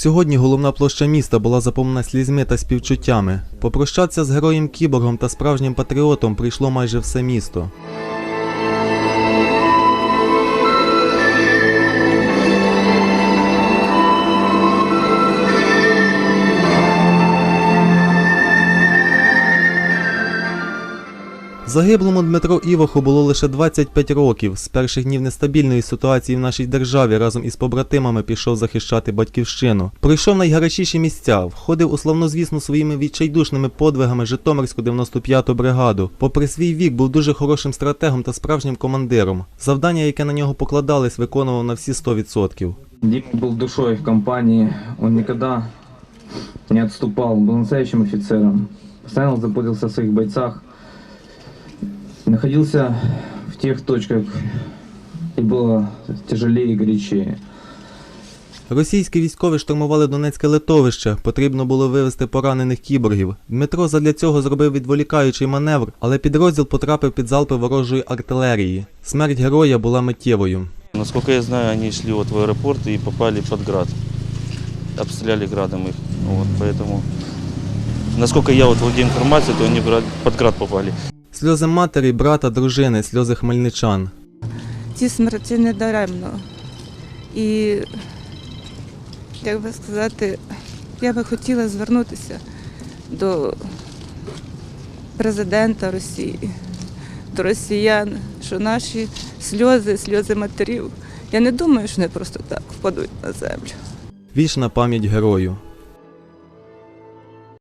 Сьогодні головна площа міста була заповнена слізьми та співчуттями. Попрощатися з героєм кіборгом та справжнім патріотом прийшло майже все місто. Загиблому Дмитро Іваху було лише 25 років. З перших днів нестабільної ситуації в нашій державі разом із побратимами пішов захищати батьківщину. Пройшов найгарячіші місця, входив у славнозвісну своїми відчайдушними подвигами Житомирську 95-ту бригаду. Попри свій вік, був дуже хорошим стратегом та справжнім командиром. Завдання, яке на нього покладались, виконував на всі 100%. Дима был душой в компании, он никогда не отступал, был настоящим офицером. Постоянно заботился о своих бойцах, находился в тех точках, и было тяжелее и горячее. Російські військові штурмували Донецьке литовище. Потрібно було вивезти поранених кіборгів. Дмитро задля цього зробив відволікаючий маневр, але підрозділ потрапив під залпи ворожої артилерії. Смерть героя була миттєвою. Насколько я знаю, они шли вот в аэропорт и попали под град. Обстреляли градом их. Вот, поэтому, насколько я вот владею информацией, то они в град- под град попали. Сльози матері, брата, дружини, сльози хмельничан. ті смерті не даремно. І, як би сказати, я би хотіла звернутися до президента Росії, до росіян, що наші сльози, сльози матерів, я не думаю, що вони просто так впадуть на землю. Вічна пам'ять герою.